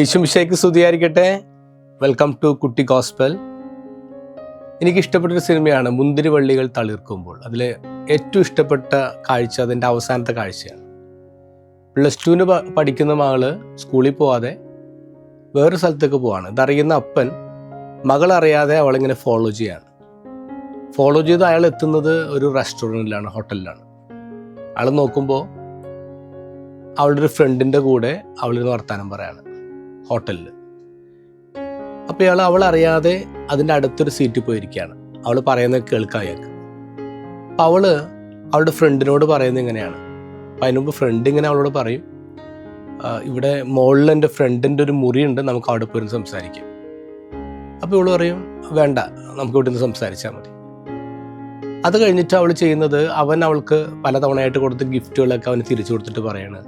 യേശുമിശയ്ക്ക് സ്തുതിയായിരിക്കട്ടെ. Welcome to കുട്ടി gospel എനിക്ക് ഇഷ്ടപ്പെട്ടൊരു സിനിമയാണ് മുന്തിരിവള്ളികൾ തളിർക്കുമ്പോൾ. അതിൽ ഏറ്റവും ഇഷ്ടപ്പെട്ട കാഴ്ച അതിന്റെ അവസാനത്തെ കാഴ്ചയാണ്. പ്ലസ് ടുവിന് പഠിക്കുന്ന മകൾ സ്കൂളിൽ പോവാതെ വേറൊരു സ്ഥലത്തേക്ക് പോവാണ്. ഇതറിയുന്ന അപ്പൻ മകൾ അറിയാതെ അവളിങ്ങനെ ഫോളോ ചെയ്യാണ്. ഫോളോ ചെയ്ത് അയാൾ എത്തുന്നത് ഒരു റെസ്റ്റോറന്റിലാണ് ഹോട്ടലിലാണ് അയാൾ നോക്കുമ്പോൾ അവളുടെ ഒരു ഫ്രണ്ടിന്റെ കൂടെ അവളിന്ന് വർത്താനം പറയാണ്. ഹോട്ടലിൽ അപ്പോൾ ഇയാൾ അവൾ അറിയാതെ അതിന്റെ അടുത്തൊരു സീറ്റിൽ പോയിരിക്കുകയാണ്. അവൾ പറയുന്നത് കേൾക്കാം അയാൾക്ക്. അപ്പോൾ അവൾ അവളുടെ ഫ്രണ്ടിനോട് പറയുന്നത് ഇങ്ങനെയാണ്. അപ്പം അതിന് മുമ്പ് ഫ്രണ്ട് ഇങ്ങനെ അവളോട് പറയും ഇവിടെ മുകളിൽ എന്റെ ഫ്രണ്ടിന്റെ ഒരു മുറിയുണ്ട് നമുക്ക് അവിടെ പോയിരുന്ന് സംസാരിക്കാം. അപ്പോൾ ഇവൾ പറയും വേണ്ട നമുക്ക് ഇവിടെ നിന്ന് സംസാരിച്ചാൽ മതി. അത് കഴിഞ്ഞിട്ട് അവൾ ചെയ്യുന്നത് അവൻ അവൾക്ക് പലതവണയായിട്ട് കൊടുത്ത ഗിഫ്റ്റുകളൊക്കെ അവന് തിരിച്ചു കൊടുത്തിട്ട് പറയാണ്.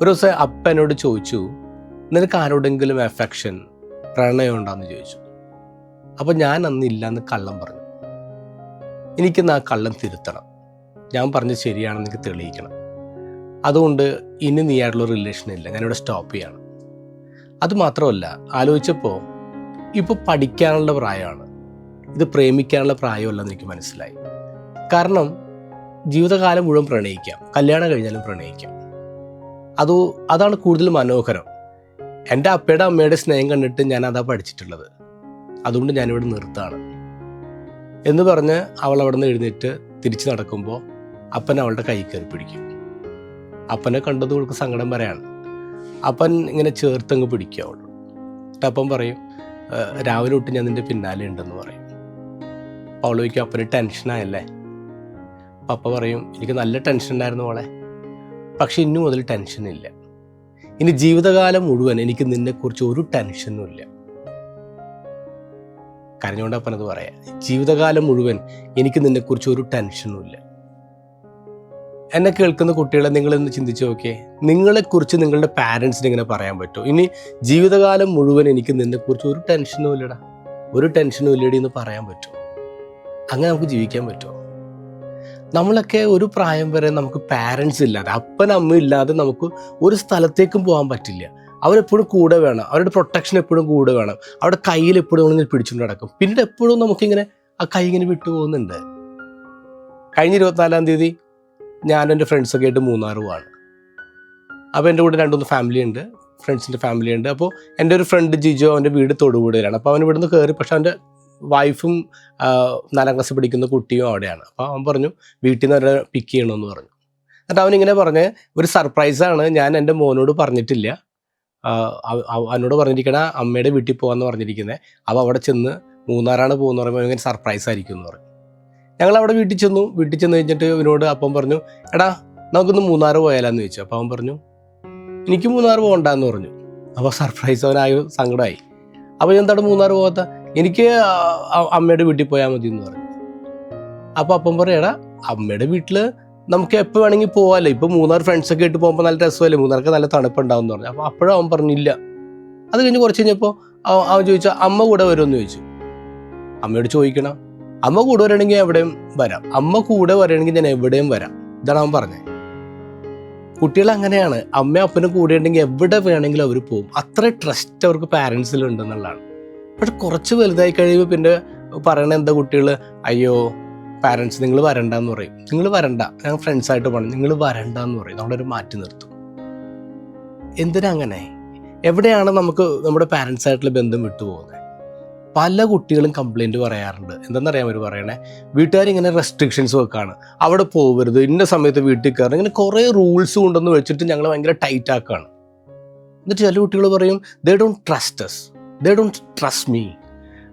ഒരു ദിവസം അപ്പനോട് ചോദിച്ചു നിനക്ക് ആരോടെങ്കിലും എഫെക്ഷൻ പ്രണയം ചോദിച്ചു. അപ്പോൾ ഞാൻ അന്ന് ഇല്ലാന്ന് കള്ളം പറഞ്ഞു. എനിക്കിന്ന് ആ കള്ളം തിരുത്തണം. ഞാൻ പറഞ്ഞത് ശരിയാണെന്ന് എനിക്ക് തെളിയിക്കണം. അതുകൊണ്ട് ഇനി നീ ആയിട്ടുള്ള റിലേഷൻ ഇല്ല. ഞാനിവിടെ സ്റ്റോപ്പ് ചെയ്യാണ്. അത് മാത്രമല്ല ആലോചിച്ചപ്പോൾ ഇപ്പോൾ പഠിക്കാനുള്ള പ്രായമാണ്. ഇത് പ്രേമിക്കാനുള്ള പ്രായമല്ലെന്ന് എനിക്ക് മനസ്സിലായി. കാരണം ജീവിതകാലം മുഴുവൻ പ്രണയിക്കാം. കല്യാണം കഴിഞ്ഞാലും പ്രണയിക്കാം. അത് അതാണ് കൂടുതൽ മനോഹരം. എന്റെ അപ്പയുടെ അമ്മയുടെ സ്നേഹം കണ്ടിട്ട് ഞാൻ അതാ പഠിച്ചിട്ടുള്ളത്. അതുകൊണ്ട് ഞാനിവിടെ നിർത്താണ്. എന്ന് പറഞ്ഞ് അവൾ അവിടെ നിന്ന് എഴുന്നേറ്റ് തിരിച്ചു നടക്കുമ്പോൾ അപ്പൻ അവളുടെ കൈ കയറി പിടിക്കും. അപ്പനെ കണ്ടത് അവൾക്ക് സങ്കടം വരെയാണ് അപ്പൻ ഇങ്ങനെ ചേർത്തങ്ങ് പിടിക്കും അവളോട് എന്നിട്ട് അപ്പം പറയും രാവിലെ തൊട്ട് ഞാൻ നിന്റെ പിന്നാലെ ഉണ്ടെന്ന് പറയും. അവൾ ചോദിക്കും അപ്പന് ടെൻഷനായല്ലേ അപ്പ പറയും എനിക്ക് നല്ല ടെൻഷൻ ഉണ്ടായിരുന്നു മോളെ. പക്ഷെ ഇന്നു മുതൽ ടെൻഷനില്ല ഇനി ജീവിതകാലം മുഴുവൻ എനിക്ക് നിന്നെക്കുറിച്ച് ഒരു ടെൻഷനും ഇല്ല കരഞ്ഞുകൊണ്ട് അത് പറയാം. ജീവിതകാലം മുഴുവൻ എനിക്ക് നിന്നെക്കുറിച്ച് ഒരു ടെൻഷനും ഇല്ല എന്നെ കേൾക്കുന്ന കുട്ടികളെ നിങ്ങൾ നിങ്ങളൊന്ന് ചിന്തിച്ച് നോക്കിയേ. നിങ്ങളെക്കുറിച്ച് നിങ്ങളുടെ പാരൻസിന് ഇങ്ങനെ പറയാൻ പറ്റുമോ ഇനി ജീവിതകാലം മുഴുവൻ എനിക്ക് നിന്നെക്കുറിച്ച് ഒരു ടെൻഷനും ഇല്ലടാ ഒരു ടെൻഷനും ഇല്ലടി എന്ന് പറയാൻ പറ്റുമോ അങ്ങനെ നമുക്ക് ജീവിക്കാൻ പറ്റുമോ നമ്മളൊക്കെ ഒരു പ്രായം വരെ നമുക്ക് പാരൻസ് ഇല്ലാതെ അപ്പൻ അമ്മ ഇല്ലാതെ നമുക്ക് ഒരു സ്ഥലത്തേക്കും പോകാൻ പറ്റില്ല. അവരെപ്പോഴും കൂടെ വേണം. അവരുടെ പ്രൊട്ടക്ഷൻ എപ്പോഴും കൂടെ വേണം. അവരുടെ കയ്യിൽ എപ്പോഴും നമ്മളിങ്ങനെ പിടിച്ചുകൊണ്ട് നടക്കും. പിന്നീട് എപ്പോഴും നമുക്കിങ്ങനെ ആ കൈ ഇങ്ങനെ വിട്ടുപോകുന്നുണ്ട് കഴിഞ്ഞ ഇരുപത്തിനാലാം തീയതി ഞാനും എന്റെ ഫ്രണ്ട്സൊക്കെ ആയിട്ട് മൂന്നാർ പോവാണ് അപ്പോൾ എന്റെ കൂടെ രണ്ടുമൂന്ന് ഫാമിലി ഉണ്ട്. ഫ്രണ്ട്സിന്റെ ഫാമിലി ഉണ്ട്. അപ്പോൾ എന്റെ ഒരു ഫ്രണ്ട് ജിജോ അവന്റെ വീട് തൊടുപുഴയിലാണ്. അപ്പോൾ അവൻ ഇവിടുന്ന് കയറി. പക്ഷെ അവന്റെ വൈഫും നാലാം ക്ലാസ് പഠിക്കുന്ന കുട്ടിയും അവിടെയാണ്. അപ്പോൾ അവൻ പറഞ്ഞു വീട്ടിൽ നിന്ന് അവരെ പിക്ക് ചെയ്യണമെന്ന് പറഞ്ഞു. എന്നിട്ട് അവൻ ഇങ്ങനെ പറഞ്ഞ് ഒരു സർപ്രൈസാണ് ഞാൻ എന്റെ മോനോട് പറഞ്ഞിട്ടില്ല. അവനോട് പറഞ്ഞിരിക്കണ അമ്മയുടെ വീട്ടിൽ പോകാന്ന് പറഞ്ഞിരിക്കുന്നത് അപ്പോൾ അവിടെ ചെന്ന് മൂന്നാറാണ് പോകുന്ന പറയുമ്പോൾ ഇങ്ങനെ സർപ്രൈസ് ആയിരിക്കും എന്ന് പറഞ്ഞു ഞങ്ങൾ അവിടെ വീട്ടിൽ ചെന്നു. വീട്ടിൽ ചെന്ന് കഴിഞ്ഞിട്ട് ഇവനോട് അപ്പം പറഞ്ഞു എടാ നമുക്കൊന്ന് മൂന്നാർ പോയാലാന്ന് ചോദിച്ചു. അപ്പോൾ അവൻ പറഞ്ഞു എനിക്ക് മൂന്നാർ പോകണ്ടെന്ന് പറഞ്ഞു. അപ്പോൾ സർപ്രൈസ് അവനായ സങ്കടമായി. അപ്പോൾ എന്താണ് മൂന്നാർ പോകാത്ത? എനിക്ക് അമ്മയുടെ വീട്ടിൽ പോയാൽ മതി എന്ന് പറഞ്ഞു. അപ്പോൾ അപ്പം പറയടാ അമ്മയുടെ വീട്ടിൽ നമുക്ക് എപ്പോൾ വേണമെങ്കിൽ പോകാമല്ലോ ഇപ്പൊ മൂന്നാർ ഫ്രണ്ട്സൊക്കെ ആയിട്ട് പോകുമ്പോൾ നല്ല രസമല്ലേ? മൂന്നാർക്ക് നല്ല തണുപ്പുണ്ടാവും എന്ന് പറഞ്ഞു. അപ്പോൾ അപ്പോഴും അവൻ പറഞ്ഞില്ല. അത് കഴിഞ്ഞ് കുറച്ച് കഴിഞ്ഞപ്പോൾ അവൻ ചോദിച്ചാൽ ചോദിച്ചു അമ്മ കൂടെ വരുമെന്ന് ചോദിച്ചു. അമ്മയോട് ചോദിക്കണം അമ്മ കൂടെ വരണമെങ്കിൽ എവിടെയും വരാം. അമ്മ കൂടെ വരണമെങ്കിൽ ഞാൻ എവിടെയും വരാം. ഇതാണ് അവൻ പറഞ്ഞത്. കുട്ടികൾ അങ്ങനെയാണ്. അമ്മയും അപ്പനും കൂടെ ഉണ്ടെങ്കിൽ എവിടെ വേണമെങ്കിലും അവർ പോകും. അത്ര ട്രസ്റ്റ് അവർക്ക് പാരൻസിൽ ഉണ്ടെന്നുള്ളതാണ്. പക്ഷെ കുറച്ച് വലുതായി കഴിയുമ്പോൾ പിന്നെ പറയണ എന്താ കുട്ടികൾ അയ്യോ പാരൻസ് നിങ്ങൾ വരണ്ടെന്ന് പറയും. നിങ്ങൾ വരണ്ട. ഞാൻ ഫ്രണ്ട്സായിട്ട് പോകണം നിങ്ങൾ വരണ്ടെന്ന് പറയും. നമ്മളൊരു മാറ്റി നിർത്തും. എന്തിനാ അങ്ങനെ? എവിടെയാണ് നമുക്ക് നമ്മുടെ പാരൻസായിട്ടുള്ള ബന്ധം വിട്ടുപോകുന്നത്? പല കുട്ടികളും കംപ്ലൈന്റ് പറയാറുണ്ട്. എന്തെന്നറിയാം അവർ പറയണേ? വീട്ടുകാർ ഇങ്ങനെ റെസ്ട്രിക്ഷൻസ് വെക്കാണ്. അവിടെ പോകരുത് ഇന്ന സമയത്ത് വീട്ടിൽ കയറണം. ഇങ്ങനെ കുറേ റൂൾസ് കൊണ്ടുവന്ന് വെച്ചിട്ട് ഞങ്ങൾ ഭയങ്കര ടൈറ്റ് ആക്കുകയാണ് എന്നിട്ട് ചില കുട്ടികൾ പറയും they don't trust us they don't trust me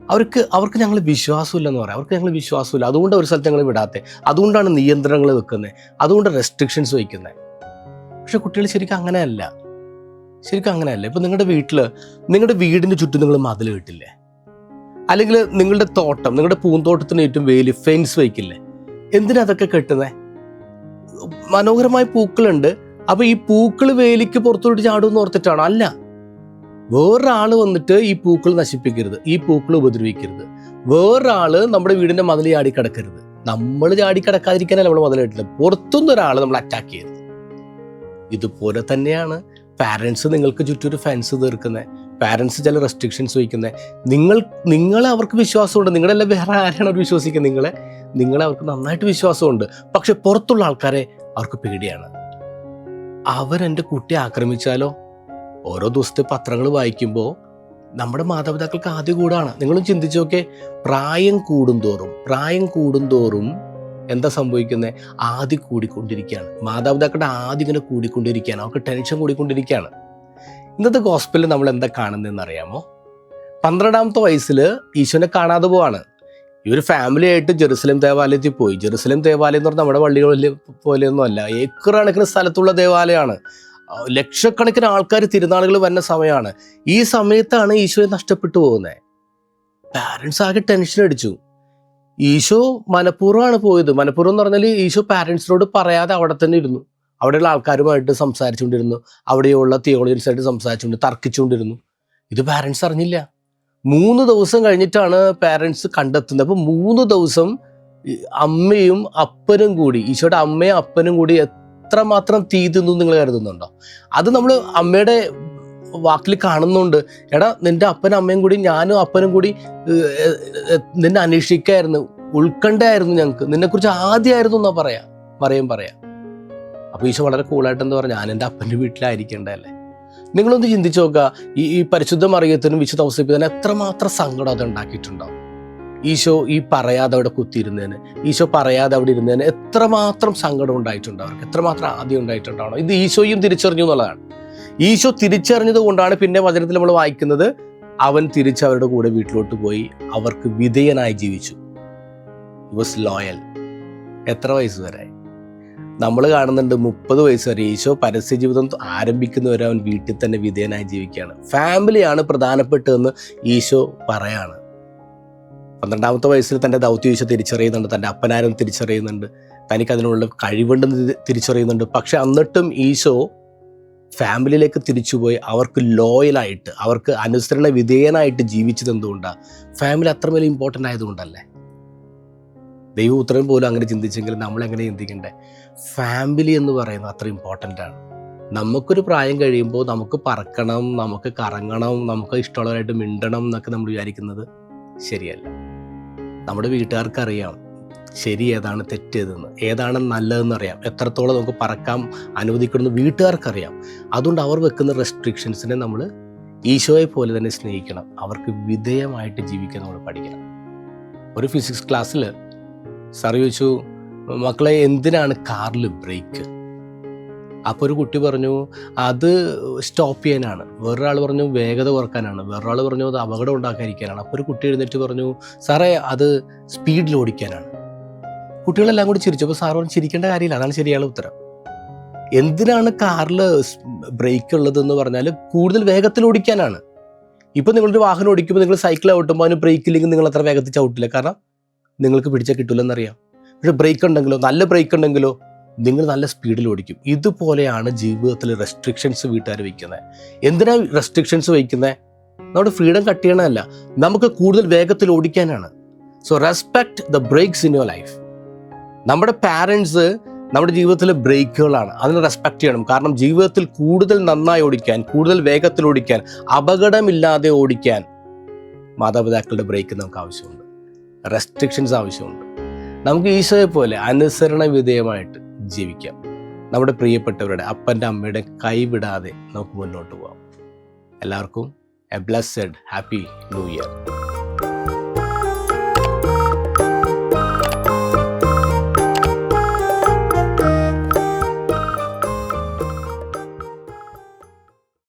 അവർക്ക് അവർക്ക് ഞങ്ങൾ വിശ്വാസമില്ലെന്ന് പറയാം. അവർക്ക് ഞങ്ങൾ വിശ്വാസമില്ല. അതുകൊണ്ട് ഒരു സ്ഥലത്ത് ഞങ്ങൾ വിടാത്തത് അതുകൊണ്ടാണ് നിയന്ത്രണങ്ങൾ വെക്കുന്നത് അതുകൊണ്ട് റെസ്ട്രിക്ഷൻസ് വയ്ക്കുന്നത് പക്ഷെ കുട്ടികൾ ശരിക്കും അങ്ങനെയല്ല. ശരിക്കും അങ്ങനെയല്ല. ഇപ്പം നിങ്ങളുടെ വീട്ടിൽ നിങ്ങളുടെ വീടിന്റെ ചുറ്റും നിങ്ങൾ മതിൽ കിട്ടില്ലേ? അല്ലെങ്കിൽ നിങ്ങളുടെ തോട്ടം നിങ്ങളുടെ പൂന്തോട്ടത്തിന് ഏറ്റവും വേലി ഫെൻസ് വയ്ക്കില്ലേ? എന്തിനാ അതൊക്കെ കെട്ടുന്നത് മനോഹരമായ പൂക്കളുണ്ട്. അപ്പോൾ ഈ പൂക്കൾ വേലിക്ക് പുറത്തോട്ട് ചാടുമെന്ന് ഓർത്തിട്ടാണോ? അല്ല. വേറൊരാൾ വന്നിട്ട് ഈ പൂക്കൾ നശിപ്പിക്കരുത് ഈ പൂക്കൾ ഉപദ്രവിക്കരുത്. വേറൊരാൾ നമ്മുടെ വീടിന്റെ മതിൽ ചാടി കിടക്കരുത് നമ്മൾ ചാടി കിടക്കാതിരിക്കാനല്ല നമ്മൾ മതിൽ കെട്ടില്ല പുറത്തുനിന്ന് ഒരാൾ നമ്മൾ അറ്റാക്ക് ചെയ്യരുത്. ഇതുപോലെ തന്നെയാണ് പാരൻസ് നിങ്ങൾക്ക് ചുറ്റൊരു ഫെൻസ് തീർക്കുന്നത് പാരൻസ് ചില റെസ്ട്രിക്ഷൻസ് വയ്ക്കുന്നത് നിങ്ങൾ നിങ്ങളെ അവർക്ക് വിശ്വാസമുണ്ട്. നിങ്ങളെല്ലാം വേറെ ആരാണ് അവർ വിശ്വസിക്കുന്നത് നിങ്ങളെ? നിങ്ങളെ അവർക്ക് നന്നായിട്ട് വിശ്വാസമുണ്ട്. പക്ഷെ പുറത്തുള്ള ആൾക്കാരെ അവർക്ക് പേടിയാണ്. അവരെന്റെ കുട്ടിയെ ആക്രമിച്ചാലോ? ഓരോ ദിവസത്തെ പത്രങ്ങൾ വായിക്കുമ്പോൾ നമ്മുടെ മാതാപിതാക്കൾക്ക് ആദ്യ കൂടാണ്. നിങ്ങളും ചിന്തിച്ചു നോക്കെ പ്രായം കൂടുന്തോറും പ്രായം കൂടുന്തോറും എന്താ സംഭവിക്കുന്നത് ആദ്യം കൂടിക്കൊണ്ടിരിക്കുകയാണ്. മാതാപിതാക്കളുടെ ആദ്യം ഇങ്ങനെ കൂടിക്കൊണ്ടിരിക്കുകയാണ്. അവർക്ക് ടെൻഷൻ കൂടിക്കൊണ്ടിരിക്കുകയാണ്. ഇന്നത്തെ ഹോസ്പിറ്റലിൽ നമ്മൾ എന്താ കാണുന്നതെന്ന് അറിയാമോ? പന്ത്രണ്ടാമത്തെ വയസ്സിൽ ഈശോനെ കാണാതെ പോവാണ്. ഈ ഒരു ഫാമിലി ആയിട്ട് ജെറുസലേം ദേവാലയത്തിൽ പോയി. ജെറുസലേം ദേവാലയം എന്ന് പറഞ്ഞാൽ നമ്മുടെ പള്ളികളിൽ പോലെയൊന്നും അല്ല ഏക്കർ കണക്കിന് സ്ഥലത്തുള്ള ദേവാലയമാണ്. ലക്ഷക്കണക്കിന് ആൾക്കാർ തിരുനാളുകൾ വരുന്ന സമയമാണ്. ഈ സമയത്താണ് ഈശോയെ നഷ്ടപ്പെട്ടു പോകുന്നത്. പാരൻസ് ആകെ ടെൻഷൻ അടിച്ചു. ഈശോ മനഃപൂർവമാണ് പോയത്. മനഃപൂർവം എന്ന് പറഞ്ഞാൽ ഈശോ പാരൻസിനോട് പറയാതെ അവിടെ തന്നെ ഇരുന്നു. അവിടെയുള്ള ആൾക്കാരുമായിട്ട് സംസാരിച്ചുകൊണ്ടിരുന്നു. അവിടെയുള്ള തിയോളജിയൻസായിട്ട് സംസാരിച്ചുകൊണ്ട് തർക്കിച്ചുകൊണ്ടിരുന്നു. ഇത് പാരൻസ് അറിഞ്ഞില്ല. മൂന്ന് ദിവസം കഴിഞ്ഞിട്ടാണ് പാരൻസ് കണ്ടെത്തുന്നത്. അപ്പോൾ മൂന്ന് ദിവസം അമ്മയും അപ്പനും കൂടി ഈശോയുടെ അമ്മയും അപ്പനും കൂടി എത്രമാത്രം തീ തിന്നു നിങ്ങൾ കരുതുന്നുണ്ടോ? അത് നമ്മൾ അമ്മയുടെ വാക്കിൽ കാണുന്നുണ്ട്. എടാ നിന്റെ അപ്പനും അമ്മയും കൂടി ഞാനും അപ്പനും കൂടി നിന്നെ അന്വേഷിക്കായിരുന്നു. ഉൾക്കണ്ടായിരുന്നു ഞങ്ങൾക്ക് നിന്നെക്കുറിച്ച് ആദ്യമായിരുന്നു എന്നാ പറയാ പറയും പറയാം. അപ്പൊ ഈശോ വളരെ കൂളായിട്ട് എന്താ പറഞ്ഞാൽ ഞാൻ എന്റെ അപ്പന്റെ വീട്ടിലായിരിക്കണ്ടല്ലേ നിങ്ങളൊന്ന് ചിന്തിച്ചു നോക്കുക ഈ ഈ പരിശുദ്ധ മറിയത്തിനും വിശുദ്ധ ഔസപ്പിതനും എത്രമാത്രം സങ്കടം അത് ഉണ്ടാക്കിയിട്ടുണ്ടാവും ഈശോ ഈ പറയാതെ അവിടെ കുത്തിയിരുന്നതിന് ഈശോ പറയാതെ അവിടെ ഇരുന്നതിന് എത്രമാത്രം സങ്കടം ഉണ്ടായിട്ടുണ്ട് അവർക്ക് എത്രമാത്രം ആദ്യം ഉണ്ടായിട്ടുണ്ടാവണം. ഇത് ഈശോയും തിരിച്ചറിഞ്ഞു എന്നുള്ളതാണ്. ഈശോ തിരിച്ചറിഞ്ഞത് കൊണ്ടാണ് പിന്നെ വചനത്തിൽ നമ്മൾ വായിക്കുന്നത് അവൻ തിരിച്ച് അവരുടെ കൂടെ വീട്ടിലോട്ട് പോയി അവർക്ക് വിധേയനായി ജീവിച്ചു. വാസ് ലോയൽ എത്ര വയസ്സ് വരെ? നമ്മൾ കാണുന്നുണ്ട് മുപ്പത് വയസ്സ് വരെ ഈശോ പരസ്യ ജീവിതം ആരംഭിക്കുന്നവരെ അവൻ വീട്ടിൽ തന്നെ വിധേയനായി ജീവിക്കുകയാണ്. ഫാമിലിയാണ് പ്രധാനപ്പെട്ടതെന്ന് ഈശോ പറയാണ്. പന്ത്രണ്ടാമത്തെ വയസ്സിൽ തന്റെ ദൗത്യ ഈശോ തിരിച്ചറിയുന്നുണ്ട് തന്റെ അപ്പനാരും തിരിച്ചറിയുന്നുണ്ട് തനിക്ക് അതിനുള്ള കഴിവുണ്ടെന്ന് തിരിച്ചറിയുന്നുണ്ട്. പക്ഷെ എന്നിട്ടും ഈശോ ഫാമിലിയിലേക്ക് തിരിച്ചുപോയി അവർക്ക് ലോയലായിട്ട് അവർക്ക് അനുസരണ വിധേയനായിട്ട് ജീവിച്ചത് എന്തുകൊണ്ടാണ് ഫാമിലി അത്രമേലും ഇമ്പോർട്ടന്റ് ആയതുകൊണ്ടല്ലേ? ദൈവപുത്രൻ പോലും അങ്ങനെ ചിന്തിച്ചെങ്കിൽ നമ്മളെങ്ങനെ ചിന്തിക്കണ്ടേ? ഫാമിലി എന്ന് പറയുന്നത് അത്ര ഇമ്പോർട്ടന്റ് ആണ്. നമുക്കൊരു പ്രായം കഴിയുമ്പോൾ നമുക്ക് പറക്കണം നമുക്ക് കറങ്ങണം നമുക്ക് ഇഷ്ടമുള്ളവരായിട്ട് മിണ്ടണം എന്നൊക്കെ നമ്മൾ വിചാരിക്കുന്നത് ശരിയല്ല. നമ്മുടെ വീട്ടുകാർക്ക് അറിയാം ശരി ഏതാണ് തെറ്റേതെന്ന് ഏതാണ് നല്ലതെന്ന് അറിയാം. എത്രത്തോളം നമുക്ക് പറക്കാം അനുവദിക്കണമെന്ന് വീട്ടുകാർക്കറിയാം. അതുകൊണ്ട് അവർ വെക്കുന്ന റെസ്ട്രിക്ഷൻസിനെ നമ്മൾ ഈശോയെ പോലെ തന്നെ സ്നേഹിക്കണം. അവർക്ക് വിധേയമായിട്ട് ജീവിക്കാൻ നമ്മൾ പഠിക്കണം. ഒരു ഫിസിക്സ് ക്ലാസ്സിൽ സാർ ചോദിച്ചു മക്കളെ എന്തിനാണ് കാറിൽ ബ്രേക്ക് അപ്പോൾ ഒരു കുട്ടി പറഞ്ഞു അത് സ്റ്റോപ്പ് ചെയ്യാനാണ്. വേറൊരാൾ പറഞ്ഞു വേഗത കുറക്കാനാണ്. വേറൊരാൾ പറഞ്ഞു അത് അപകടം ഉണ്ടാക്കാതിരിക്കാനാണ്. അപ്പോൾ ഒരു കുട്ടി എഴുന്നേറ്റ് പറഞ്ഞു സാറേ അത് സ്പീഡിൽ ഓടിക്കാനാണ്. കുട്ടികളെല്ലാം കൂടി ചിരിച്ചു. അപ്പോൾ സാർ ചിരിക്കേണ്ട കാര്യമില്ല അതാണ് ശരിയായ ഉത്തരം. എന്തിനാണ് കാറിൽ ബ്രേക്ക് ഉള്ളതെന്ന് പറഞ്ഞാൽ കൂടുതൽ വേഗത്തിൽ ഓടിക്കാനാണ്. ഇപ്പം നിങ്ങളൊരു വാഹനം ഓടിക്കുമ്പോൾ നിങ്ങൾ സൈക്കിൾ ഓട്ടുമ്പോൾ അതിന് ബ്രേക്ക് ഇല്ലെങ്കിൽ നിങ്ങൾ അത്ര വേഗത്തിൽ ചവിട്ടില്ല. കാരണം നിങ്ങൾക്ക് പിടിച്ചാൽ കിട്ടില്ലെന്നറിയാം പക്ഷെ ബ്രേക്ക് ഉണ്ടെങ്കിലോ നല്ല ബ്രേക്ക് ഉണ്ടെങ്കിലോ നിങ്ങൾ നല്ല സ്പീഡിൽ ഓടിക്കും. ഇതുപോലെയാണ് ജീവിതത്തിൽ റെസ്ട്രിക്ഷൻസ് വീട്ടുകാർ വയ്ക്കുന്നത് എന്തിനാ റെസ്ട്രിക്ഷൻസ് വയ്ക്കുന്നത് നമ്മുടെ ഫ്രീഡം കട്ട് ചെയ്യണമല്ല നമുക്ക് കൂടുതൽ വേഗത്തിൽ ഓടിക്കാനാണ്. So respect the brakes in your life നമ്മുടെ പാരൻസ് നമ്മുടെ ജീവിതത്തിലെ ബ്രേക്കുകളാണ് അതിനെ റെസ്പെക്ട് ചെയ്യണം. കാരണം ജീവിതത്തിൽ കൂടുതൽ നന്നായി ഓടിക്കാൻ കൂടുതൽ വേഗത്തിൽ ഓടിക്കാൻ അപകടമില്ലാതെ ഓടിക്കാൻ മാതാപിതാക്കളുടെ ബ്രേക്ക് നമുക്ക് ആവശ്യമുണ്ട്. റെസ്ട്രിക്ഷൻസ് ആവശ്യമുണ്ട്. നമുക്ക് ഈശോയെ പോലെ അനുസരണ വിധേയമായിട്ട് ജീവിക്കാം. നമ്മുടെ പ്രിയപ്പെട്ടവരുടെ അപ്പന്റെ അമ്മയുടെ കൈവിടാതെ നമുക്ക് മുന്നോട്ട് പോകാം എല്ലാവർക്കും a blessed happy new year